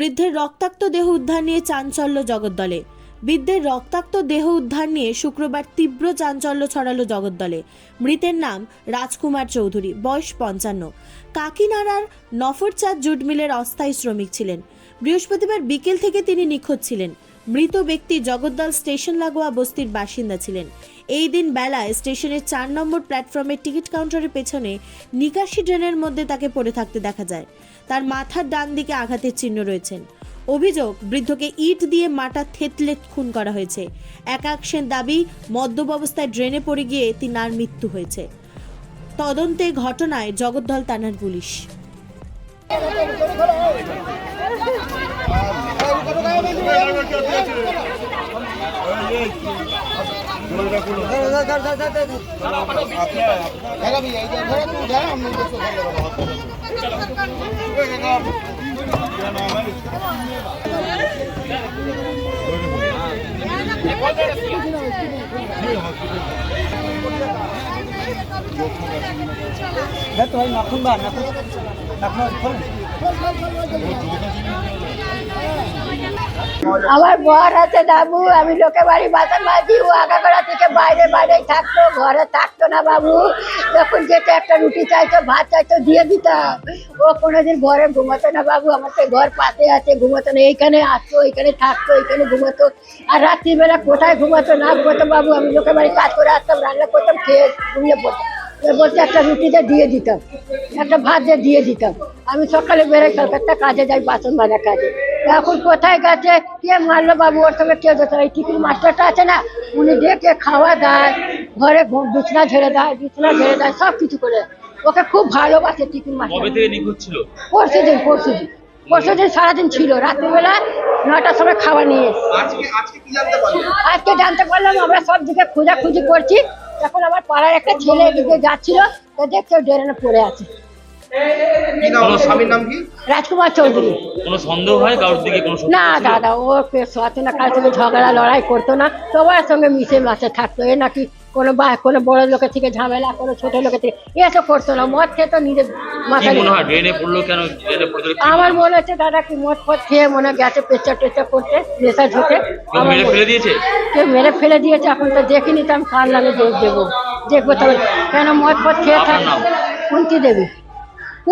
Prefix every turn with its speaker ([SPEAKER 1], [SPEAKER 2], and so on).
[SPEAKER 1] বৃদ্ধের রক্তাক্ত দেহ উদ্ধার নিয়ে চাঞ্চল্য জগদ্দলে। বৃদ্ধের রক্তাক্ত দেহ উদ্ধার নিয়ে শুক্রবার তীব্র চাঞ্চল্য ছড়ালো জগদ্দলে। মৃতের নাম রাজকুমার চৌধুরী, বয়স পঞ্চান্ন। কাকিনাড়ার নফরচাঁদ জুট মিলের অস্থায়ী শ্রমিক ছিলেন। বৃহস্পতিবার বিকেল থেকে তিনি নিখোঁজ ছিলেন। মৃত ব্যক্তি জগদ্দল স্টেশন লাগোয়া বস্তির বাসিন্দা ছিলেন। এই দিন বেলায় স্টেশনের চার নম্বর প্ল্যাটফর্মের টিকিট কাউন্টারের পেছনে নিকাশি ড্রেনের মধ্যে তাকে পড়ে থাকতে দেখা যায়। তার মাথার ডান দিকে আঘাতের চিহ্ন রয়েছেন। অভিযোগ, বৃদ্ধকে ইট দিয়ে মাটা থেতলে খুন করা হয়েছে। একাংশের দাবি মদ্যপ অবস্থায় ড্রেনে পড়ে গিয়ে তিনার মৃত্যু হয়েছে। তদন্তে ঘটনায় জগদ্দল থানার পুলিশ।
[SPEAKER 2] তো ভাই নাখুন বা নাখুন নাখুন
[SPEAKER 3] আমার বর আছে বাবু, আমি লোকে বাড়ি বাসন বাজি ও আগাগোড়া থেকে বাইরে বাইরেই থাকতো, ঘরে থাকতো না বাবু। যখন যেটা একটা রুটি চাইতো, ভাত চাইতো, দিয়ে দিতাম। ও কোনোদিন ঘরে ঘুমাতো না বাবু, আমার তো ঘর পাশে আছে, ঘুমাতো না। এইখানে আসতো, এইখানে থাকতো, এইখানে ঘুমাতো। আর রাত্রিবেলা কোথায় ঘুমাতো, না ঘুমাতো বাবু, আমি লোকে বাড়ি কাজ করে আসতাম, রান্না করতাম, খেয়ে ঘুমিয়ে পড়তাম। বলতে একটা রুটিতে দিয়ে দিতাম, একটা ভাত দিয়ে দিতাম। আমি সকালে বেরোই, কলকাতা কাজে যাই, বাসন মাজা কাজে। এখন কোথায় গেছে? কে মারলো বাবু ওর সঙ্গে? কেউ যেত এই টিফিন মাস্টারটা আছে না? উনি ডেকে খাওয়া দেয় ঘরে ঘুম- বিছনা ঝেড়ে দেয় বিছনা ঝেড়ে দেয় সব কিছু করে। ওকে খুব ভালোবাসে টিফিন মাস্টার। পরশু দিন পরশু দিন পরশু দিন সারাদিন ছিল। রাত্রিবেলা নটার সময় খাওয়া নিয়ে
[SPEAKER 4] আজকে আজকে জানতে
[SPEAKER 3] আজকে জানতে পারলাম আমরা সব দিকে খোঁজাখুঁজি করছি। এখন আমার পাড়ার একটা ছেলে এদিকে যাচ্ছিল তো দেখছে ড্রেনে পড়ে আছে।
[SPEAKER 4] কি নাম? ওর স্বামীর নাম কি?
[SPEAKER 3] রাজকুমার চৌধুরী।
[SPEAKER 5] কোনো সন্দেহ হয় কারোর দিকে? কোনো
[SPEAKER 3] না দাদা ও সচে না থেকে ঝগড়া লড়াই করতো না। সবার সঙ্গে মিশে মাসে থাকতো। এ নাকি কোনো বা কোনো বড় লোকের থেকে ঝামেলা কোনো ছোট লোকের থেকে এসব করতো না। মদ খেতো নিজের
[SPEAKER 5] কি
[SPEAKER 3] আমার মনে হচ্ছে দাদা কি মদ ফদ খেয়ে মনে হয় গেছে পেঁচা টেচা করতে নেশা ঝোঁকে
[SPEAKER 5] কেউ
[SPEAKER 3] আমার
[SPEAKER 5] মেরে
[SPEAKER 3] মনে-
[SPEAKER 5] ফেলে দিয়েছে?
[SPEAKER 3] মেরে ফেলে দিয়েছে এখন তো দেখিনি তো আমি কার নামে দেখ দেবো। দেখব তবে কেন মদ ফদ খেয়ে
[SPEAKER 5] আপনার
[SPEAKER 3] থাকে
[SPEAKER 5] নাম?
[SPEAKER 3] কুন্তি দেবী।